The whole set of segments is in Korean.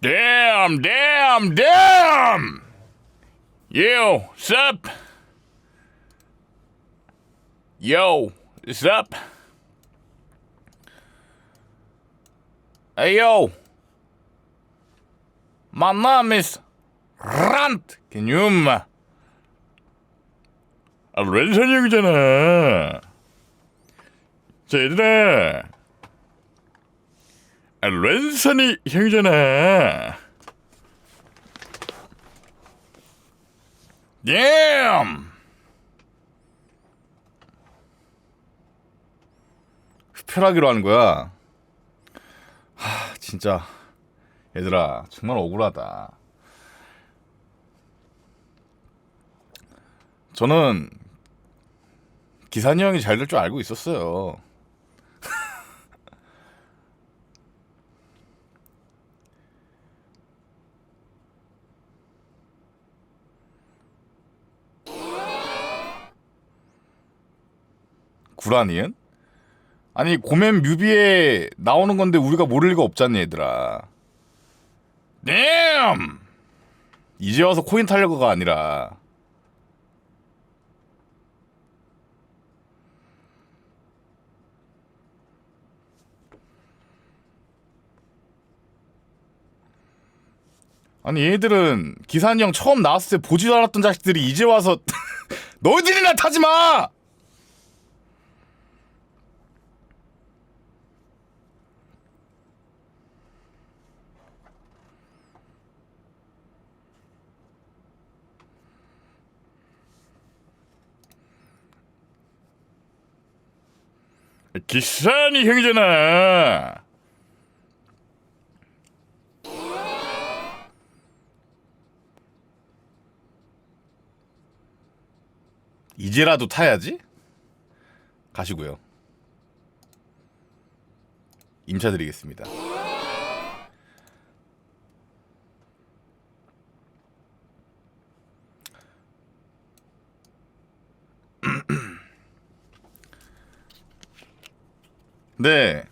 Damn, damn, damn! Yo, sup? Yo, sup? Hey, yo. My name is Rant. Can you? 아, 랜선 형이잖아. 자, 얘들아. 아, 랜선이 형이잖아. Damn! 흡혈하기로 하는 거야. 하, 진짜. 얘들아, 정말 억울하다. 저는 기산이 형이 잘 될 줄 알고 있었어요. 구라니은? 아니 고맨 뮤비에 나오는 건데 우리가 모를 리가 없잖니 얘들아. damn! 이제 와서 코인 타려고가 아니라 아니 얘들은 기산이 형 처음 나왔을 때 보지도 않았던 자식들이 이제 와서 너희들이나 타지 마! 기산이 형이잖아. 이제라도 타야지. 가시고요. 임차 드리겠습니다. 네.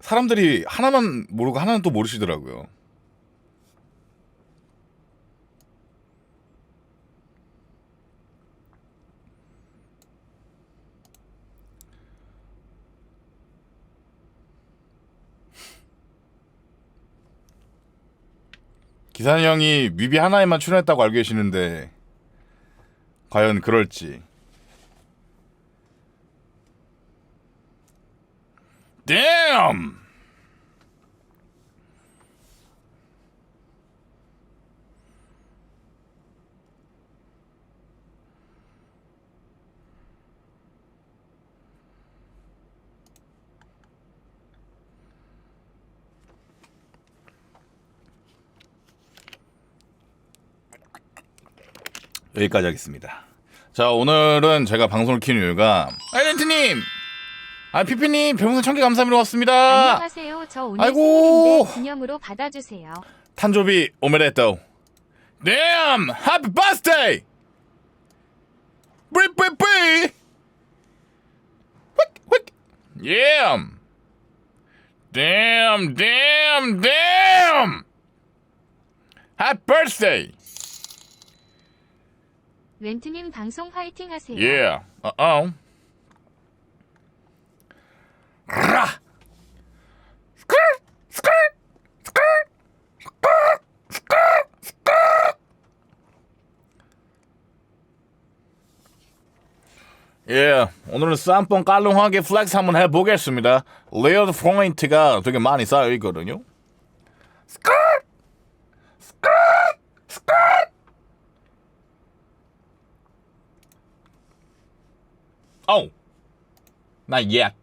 사람들이 하나만 모르고 하나는 또 모르시더라고요. 기산이 형이 뮤비 하나에만 출연했다고 알고 계시는데 과연 그럴지. Damn! 여기까지 하겠습니다. 자, 오늘은 제가 방송을 키는 이유가 아이렌트님! 아, 피피님, 별풍선 천개 감사합니다. 고맙습니다. 안녕하세요. 저 오늘 아이고. 생일인데 기념으로 받아주세요. 탄조비 오메레토. Damn! Happy birthday! 휙. Yeah! Damn, damn, damn! Happy birthday! 렌트님 방송 화이팅 하세요. Yeah. 스크르! 스크르! 예, 오늘은 쌈뽕 깔롱하게 플렉스 한번 해보겠습니다. 레어드 포인트가 되게 많이 쌓여 있거든요. 스크르! 스크르! 스크르! Oh, not yet.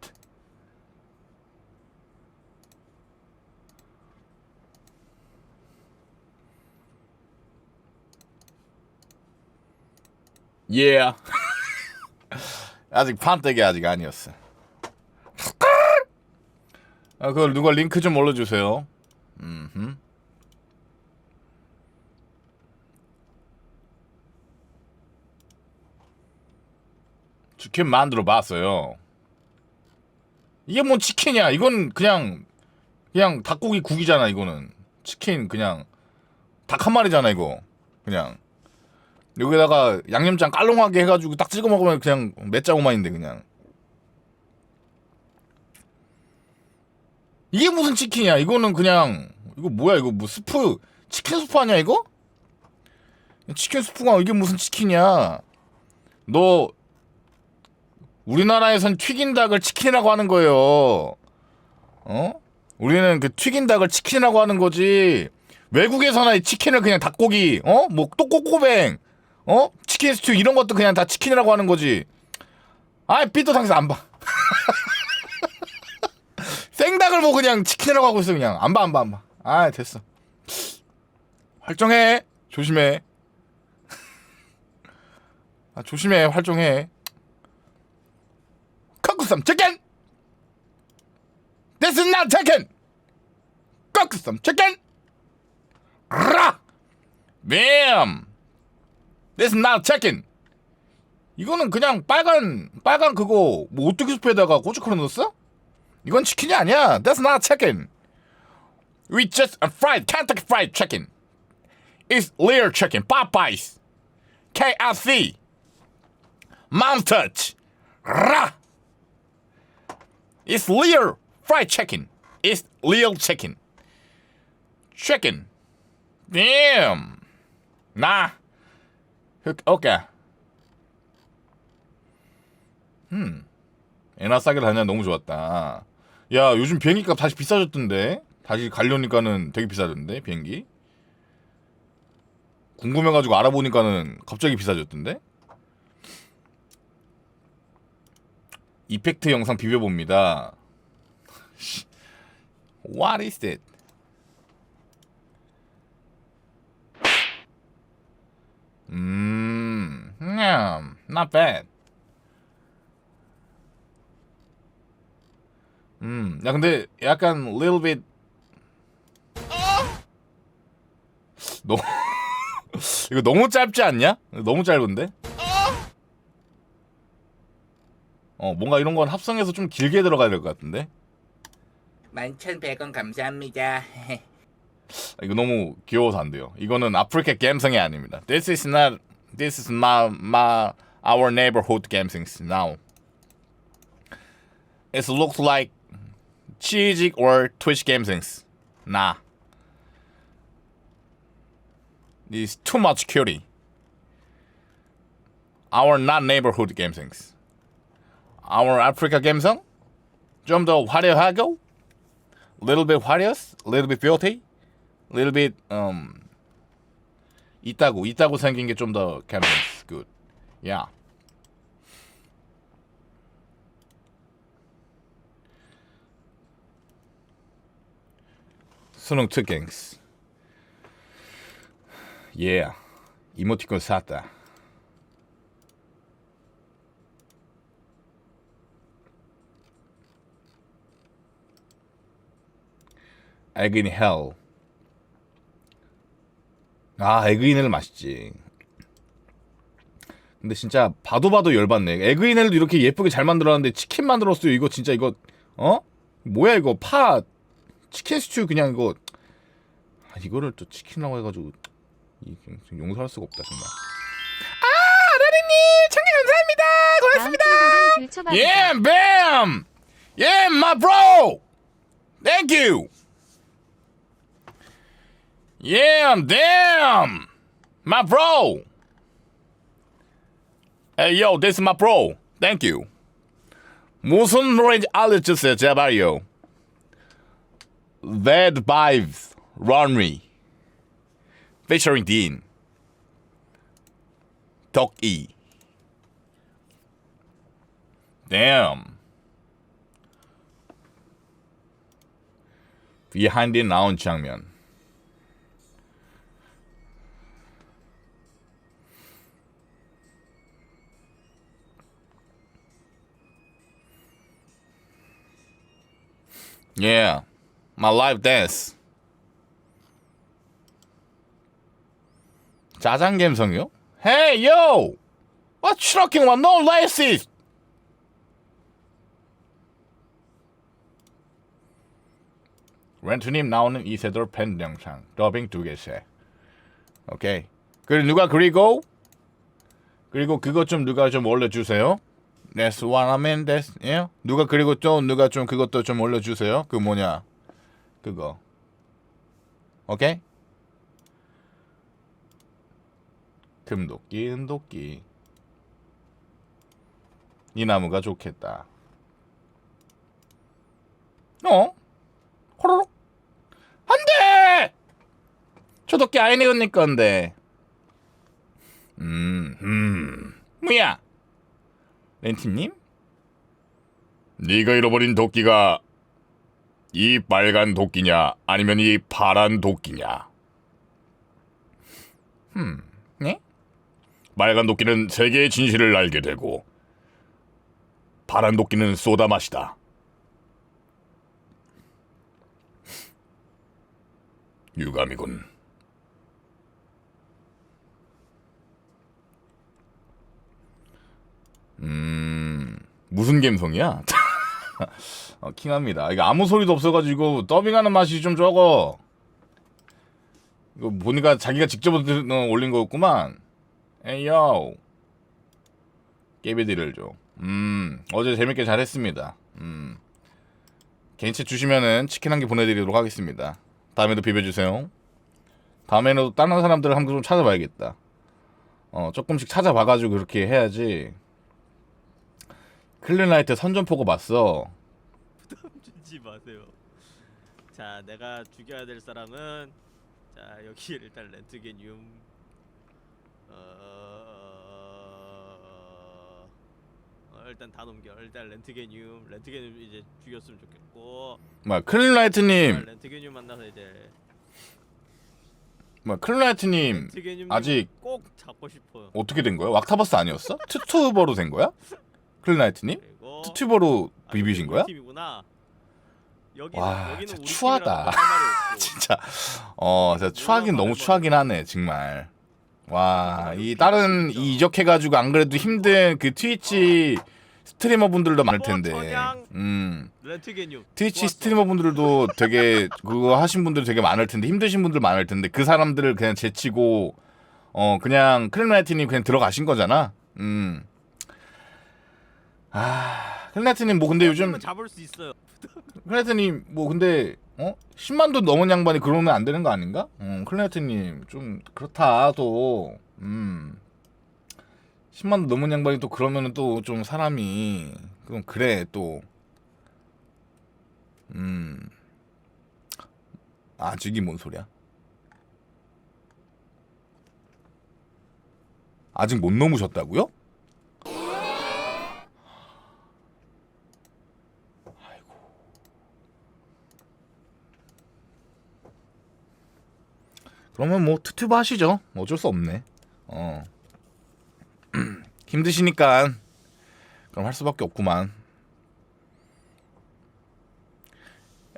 Yeah. 아직 판때기 아직 아니었어. 아, 그걸 누가 링크 좀 올려주세요. 음. 치킨 만들어 봤어요. 이게 뭔 치킨이야? 이건 그냥 그냥 닭고기 국이잖아. 이거는 치킨 그냥 닭 한 마리잖아. 이거 그냥 여기다가 양념장 깔롱하게 해가지고 딱 찍어 먹으면 그냥 맷자고만인데 그냥 이게 무슨 치킨이야? 이거는 그냥 이거 뭐야? 이거 뭐 스프 치킨 스프 아니야 이거? 치킨 스프가 이게 무슨 치킨이야? 너 우리나라에선 튀긴 닭을 치킨이라고 하는 거예요. 어? 우리는 그 튀긴 닭을 치킨이라고 하는 거지. 외국에서나 이 치킨을 그냥 닭고기, 어? 뭐 또꼬꼬뱅, 어? 치킨 스튜 이런 것도 그냥 다 치킨이라고 하는 거지. 아이 삐뚤 당해서 안 봐. 생닭을 뭐 그냥 치킨이라고 하고 있어 그냥 안 봐 안 봐 안 봐. 아 됐어. 활정해. 조심해. 아 조심해 활정해. 꺾으쌈 치킨. This is not chicken. 꺾으쌈 치킨. 라. 뱀. This is not chicken. 이거는 그냥 빨간 빨간 그거 뭐 오뚜기 수프에다가 고춧가루 넣었어? 이건 치킨이 아니야. That's not chicken. We just a fried Kentucky Fried Chicken. It's Lear Chicken, Popeyes, KFC, Mom Touch, Ra. It's Lear Fried Chicken. It's Lear Chicken. Chicken. Damn. Nah. Okay. 애나 싸게 다냐 너무 좋았다. 야 요즘 비행기 값 다시 비싸졌던데. 다시 가려니까는 되게 비싸졌는데 비행기. 궁금해가지고 알아보니까는 갑자기 비싸졌던데. 이펙트 영상 비벼봅니다. What is it? 음, 음, not bad. 음, 야 근데 약간 little bit 너무 이거 너무 짧지 않냐? 너무 짧은데? 어, 뭔가 이런 건 합성해서 좀 길게 들어가야 될 것 같은데? 11,100원 감사합니다. 이거 너무 귀여워서 안 돼요. 이거는 아프리카 갬성이 아닙니다. This is not, this is my, my, our neighborhood gamsings now. It looks like cheesy or Twitch gamsings. Nah. It's too much cutie. Our not neighborhood gamsings. Our Africa gam성? 좀 더 화려하고, little bit 화려스, little bit beauty, little bit um 있다고 있다고 생긴 게 좀 더 campings good. Yeah. 수능 특갱스. Yeah. 이모티콘 샀다. 에그인 헬. 아 에그 인 헬 맛있지. 근데 진짜 봐도 봐도 열받네. 에그 인 헬도 이렇게 예쁘게 잘 만들었는데 치킨 만들었어요. 이거 진짜 이거 어? 뭐야 이거 파 치킨 스튜 그냥 이거 아, 이거를 또 치킨이라고 해가지고 이 용서할 수가 없다 정말. 아 라리님 참여 감사합니다. 고맙습니다. 다음 친구는 길초밥이다. Yeah, bam. Yeah, my bro. Thank you. Yeah, damn. My bro. Hey, yo, this is my bro. Thank you. 무슨 노래인지 알려주세요, 제발요. Bad Vibes, Run Me. Featuring Dean. 덕이. Damn. 비하인드에 나온 장면. Yeah. My live dance. 짜장 감성이요? Hey, yo! What's rocking one? No laces! 렌트님 나오는 이세돌 팬 영상 더빙 두 개세 오케이 그리고 누가 그리고 그리고 그것 좀 누가 좀 올려주세요 That's what I mean. That's yeah. 누가 그리고 또 누가 좀 그것도 좀 올려주세요. 그 뭐냐 그거. 오케이. 금도끼, 은도끼. 이 나무가 좋겠다. 어? 호로록. 안 돼! 저 도끼 아이네 언니 건데. 음, 음. 뭐야? 렌티님? 네가 잃어버린 도끼가 이 빨간 도끼냐 아니면 이 파란 도끼냐? 음, 네? 빨간 도끼는 세계의 진실을 알게 되고 파란 도끼는 쏘다 맛이다. 유감이군. 음 무슨 감성이야? 어, 킹합니다. 이거 아무 소리도 없어가지고 더빙하는 맛이 좀 적어. 이거 보니까 자기가 직접 어, 올린 거였구만. 에이요. 깨비디를 줘. 음 어제 재밌게 잘했습니다. 음 개인채 주시면은 치킨 한 개 보내드리도록 하겠습니다. 다음에도 비벼주세요. 다음에는 다른 사람들 한번 좀 찾아봐야겠다. 어 조금씩 찾아봐가지고 그렇게 해야지. 클린라이트 선전포고 봤어. 주지 마세요. 자, 내가 죽여야 될 사람은 자 여기 일단 렌트게늄 어... 어, 일단 다 넘겨. 일단 렌트게늄, 렌트게늄 이제 죽였으면 좋겠고. 뭐야 클린라이트님, 자, 렌트게늄 만나서 이제 뭐야 클린라이트님 렌트게늄 아직 꼭 잡고 싶어요. 어떻게 된 거야? 왁타버스 아니었어? 투튜버로 된 거야? 클린라이트님? 그리고 투튜버로 아, 비비신 우리 거야? 와, 진짜 추하다. 진짜. 어 진짜 추하긴 너무 추하긴 하네 정말. 와 이 다른 이 이적해가지고 안 그래도 힘든 그 트위치 스트리머 분들도 많을 텐데. 음. 트위치. 스트리머 분들도 되게 그거 하신 분들 되게 많을 텐데 힘드신 분들 많을 텐데 그 사람들을 그냥 제치고 어 그냥 클레나이트님 그냥 들어가신 거잖아. 음 아 클레나이트님 뭐 근데 요즘 잡을 수 있어요. 클레나이트님 뭐 근데 어 10만도 넘은 양반이 그러면 안 되는 거 아닌가? 음 클레나이트님 좀 그렇다 또 음. 10만 넘은 양반이 또 그러면은 또 좀 사람이 그럼 그래 또 음. 아직이 뭔 소리야? 아직 못 넘으셨다고요? 그러면 뭐 투튜브 하시죠. 어쩔 수 없네. 어. 힘드시니까 그럼 할 수밖에 없구만.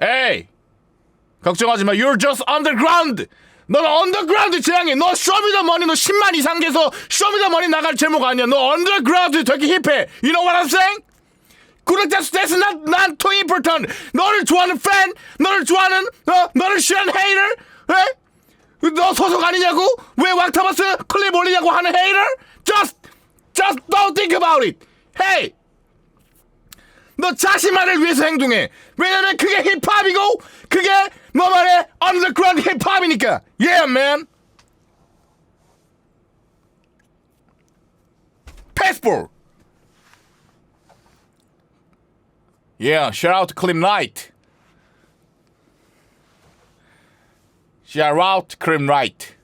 에이! 걱정하지 마. You're just underground. 너는 언더그라운드 재앙이. 너 쇼미더머니 너 10만 이상 돼서 쇼미더머니 나갈 제목 아니야. 너 언더그라운드 되게 힙해. You know what I'm saying? 그래, that's, that's not, not too important. 너를 좋아하는 팬, 너를 좋아하는, 어, 너를 싫어하는 헤이터, 에? 너 소속 아니냐고? 왜 왁타버스 클립 올리냐고 하는 헤이터? Just, just don't think about it. Hey! 너 자신만을 위해서 행동해. 왜냐면 그게 힙합이고, 그게 너만의 underground 힙합이니까. Yeah, man. Passport. Yeah, shout out to Clim Knight. Clim Knight.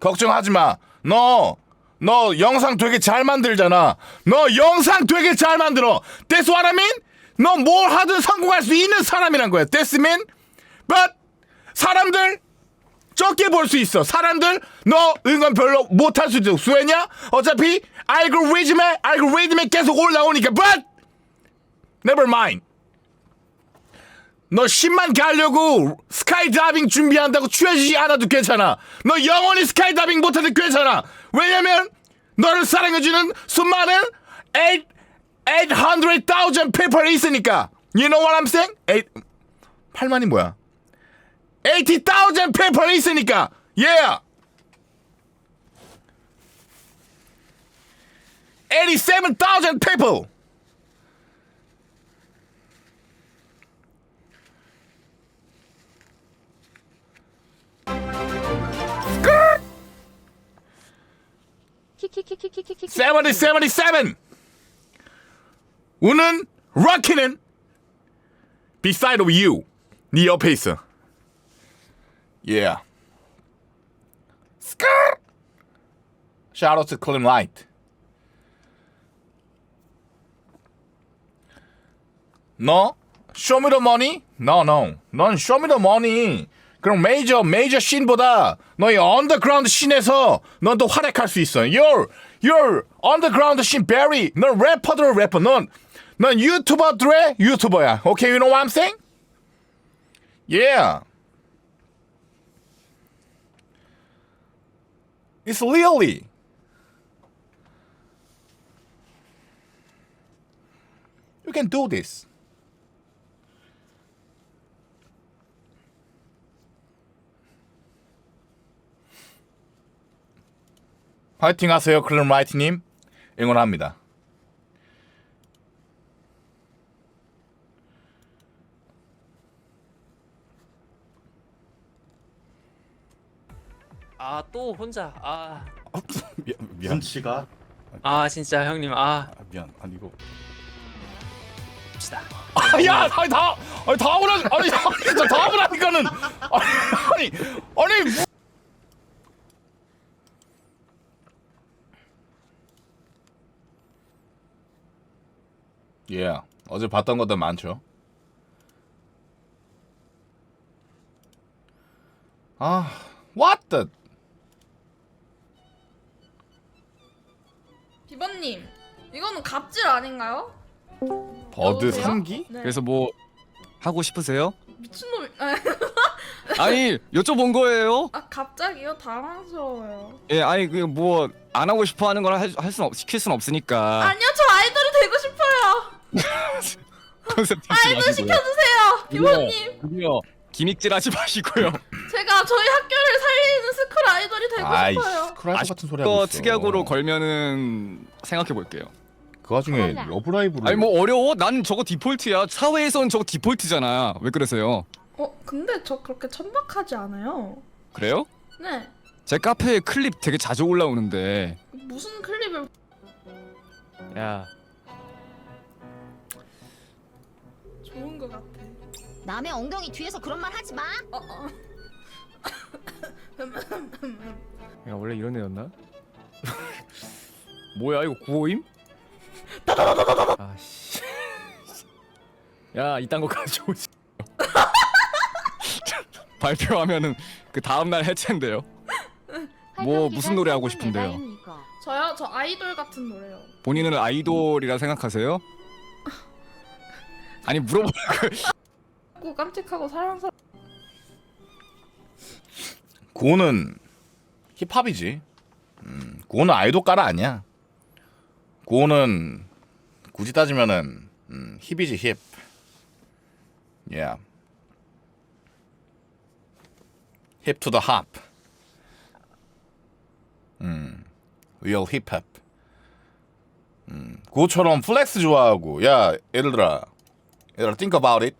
걱정하지 마. 너, 너 영상 되게 잘 만들잖아. 너 영상 되게 잘 만들어. That's what I mean? 너 뭘 하든 성공할 수 있는 사람이란 거야. That's mean? But 사람들 적게 볼 수 있어. 사람들 너 응원 별로 못할 수도 있어. 왜냐? 어차피 알고리즘에 알고리즘에 계속 올라오니까. But never mind. 너 10만 가려고 스카이다이빙 준비한다고 취해지지 않아도 괜찮아. 너 영원히 스카이다이빙 못해도 괜찮아. 왜냐면 너를 사랑해주는 수많은 8 800,000 people 있으니까. You know what I'm saying? 8 8만이 뭐야? 80,000 people 있으니까. Yeah. 87,000 people. 77. 우는 럭키는 beside of you. 네 옆에 있어. Yeah. Skirt. Shout out to Clean Light. 너 쇼미더머니? No, no. 넌 쇼미더머니. 그럼 메이저 메이저 씬보다 너의 언더그라운드 씬에서 넌 더 활약할 수 있어. You're you're underground 씬 베리. 넌 래퍼들 래퍼. 넌 넌 유튜버들의 유튜버야. Okay, you know what I'm saying? Yeah. It's really. You can do this. 화이팅 하세요, 클럼 라이트님. 응원합니다. 아 또 혼자 아, 미안, 미안, 눈치가 아 진짜 형님 아 아, 미안. 아니 이거. 봅시다 아, 야, 아니 다, 아니 다 오라, 아니, 아니 진짜 다 오라니까는, 아니, 아니, 아니. 뭐- 예, 어제 봤던 것들 많죠. 아, what the? 비번님, 이거는 갑질 아닌가요? 버드 여보세요? 3기? 네. 그래서 뭐 하고 싶으세요? 미친놈. 아니 여쭤본 거예요. 아 갑자기요? 당황스러워요. 예, 아니 그 뭐 안 하고 싶어 하는 걸 할수 없, 시킬 순 없으니까. 아니요, 저 아이돌이 되고 싶어요. 컨셉 아이돌 마시고요. 시켜주세요, 비번님. 그요 기믹질 하지 마시고요. 제가 저희 학교를 살리는 스쿨 아이돌이 되고 아이, 싶어요. 크라이브 같은 소리 하고 거 있어. 특약으로 걸면은 생각해 볼게요. 그 와중에 러브라이브를. 아니 뭐 어려워? 난 저거 디폴트야. 사회에선 저거 디폴트잖아. 왜 그러세요? 어, 근데 저 그렇게 천박하지 않아요. 그래요? 네, 제 카페에 클립 되게 자주 올라오는데. 무슨 클립을? 야, 좋은 것 같아. 남의 엉덩이 뒤에서 그런 말 하지 마. 어, 어. 야 원래 이런 애였나? 뭐야 이거 구호임? 아씨. 야 이딴 거 가져오지. 발표하면은 그 다음 날 해체인데요. 뭐 무슨 노래 하고 싶은데요? 저요, 저 아이돌 같은 노래요. 본인은 아이돌이라 생각하세요? 아니 물어보. 자꾸 깜찍하고 사랑스러. 고는 힙합이지. 음, 고는 아이돌 가라 아니야. 고는 굳이 따지면은 음, 힙이지 힙. Yeah. Hip to the hop. 음, real hip hop. 음, 고처럼 플렉스 좋아하고, 야, 예를 들어, 예를 들어, think about it.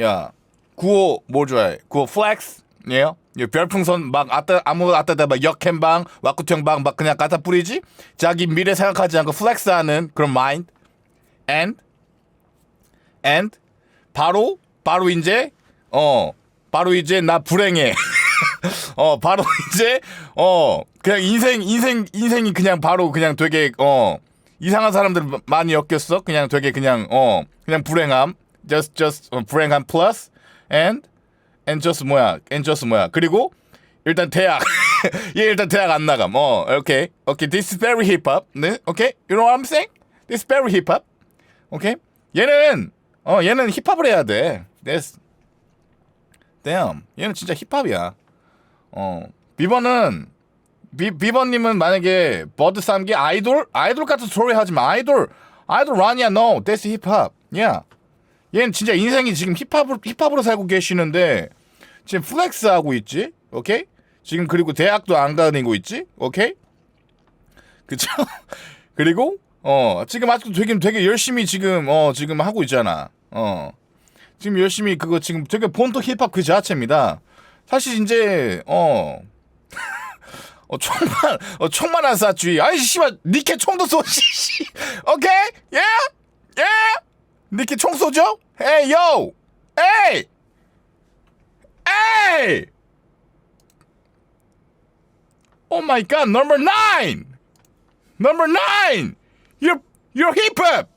야, 구호 뭐 좋아해? 구호 플렉스? 예요? 예, 별풍선 막 아따 아무 아따다 막 역행방 와꾸탱방 막 그냥 갖다 뿌리지 자기 미래 생각하지 않고 플렉스하는 그런 마인드 and and 바로 바로 이제 어 바로 이제 나 불행해 어 바로 이제 어 그냥 인생 인생 인생이 그냥 바로 그냥 되게 어 이상한 사람들 많이 엮였어? 그냥 되게 그냥 어 그냥 불행함. Just just 어, 불행함 plus and and just 뭐야 and just 뭐야. 그리고 일단 대학. 얘 일단 대학 안 나감. 어 오케이 오케이 this is very hip hop. 네 오케이 you know what I'm saying? This is very hip hop. 오케이 얘는 어 얘는 힙합을 해야 돼. This. Damn. 얘는 진짜 힙합이야 어 비번은 비, 비번님은 만약에 버드 쌈기 아이돌 아이돌 같은 소리 하지 마 아이돌 yeah, no. That's hip hop. Yeah. 얘는 진짜 인생이 지금 힙합으로, 힙합으로 살고 계시는데, 지금 플렉스 하고 있지? 오케이? 지금 그리고 대학도 안 다니고 있지? 오케이? 그쵸? 그리고, 어, 지금 아직도 되게, 되게 열심히 지금, 어, 지금 하고 있잖아. 어. 지금 열심히 그거 지금 되게 본토 힙합 그 자체입니다. 사실 이제, 어, 어, 총만, 어, 총만 안 쐈지. 아이, 씨발, 니케 총도 쏘, 씨, 씨. 오케이? 예? 예? 니케 총 쏘죠? 에이, 요! 에이! 에이! Oh my god, number nine! Number nine! You're, you're hip hop!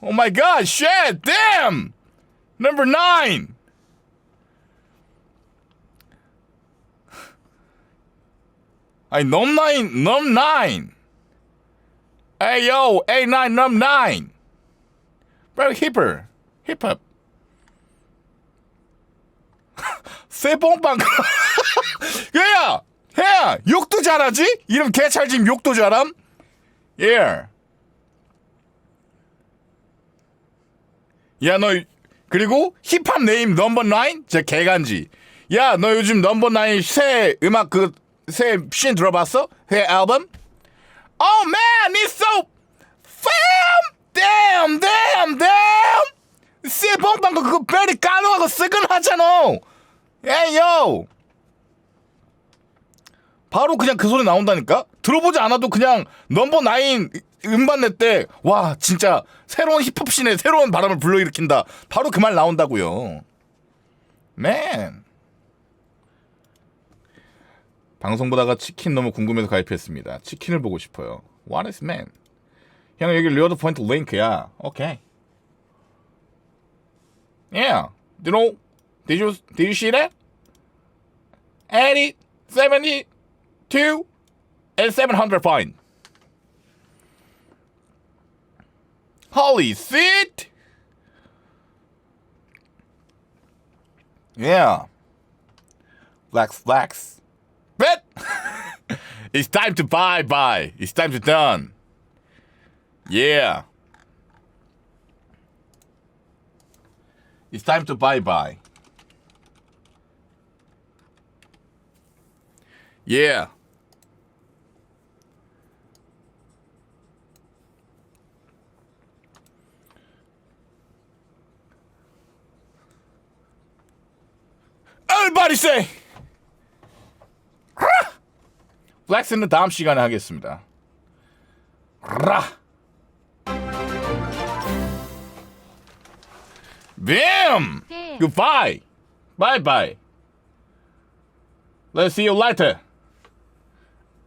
Oh! 아니 넘 나인 넘 나인. 에이요 에이 나인 넘 나인. very hipper 힙합. 세봉빵. 야야 야 욕도 잘하지? 이름 개찰짐 욕도 잘함? Yeah. 야너 그리고 힙합 네임 넘버 나인? 제 개간지. 야 너 요즘 넘버 나인 새 음악 그 새신 들어봤어? 새 앨범? Oh man it's so fam! Damn damn damn! 세봉빵 그거 베리 까놓하고 쓰근하잖아. 에이요 바로 그냥 그 소리 나온다니까? 들어보지 않아도 그냥 넘버 나인 음반 냈때 와 진짜 새로운 힙합씬에 새로운 바람을 불러일으킨다. 바로 그 말 나온다고요. 맨 방송 보다가 치킨 너무 궁금해서 가입했습니다 치킨을 보고 싶어요 What is man 형 여기 리워드 포인트 링크야 오케이 Yeah You know Did you Did you see that? 80 72 and 700 point Holy shit! Yeah. Flex, flex. It's time to buy, buy. It's time to done. Yeah. It's time to buy, buy. Yeah. Everybody say. 플렉스는 다음 시간에 하겠습니다. 라. Bam. 네. Goodbye. Bye bye. Let's see you later.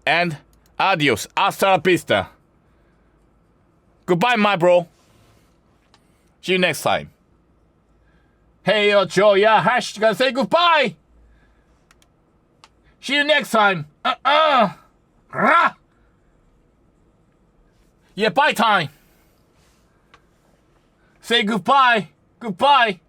And adios. Hasta la vista. Goodbye, my bro. See you next time. Hey, yo, Joe, yeah, Hash, gotta say goodbye. See you next time. Uh uh. Rah. Yeah, bye time. Say goodbye. Goodbye.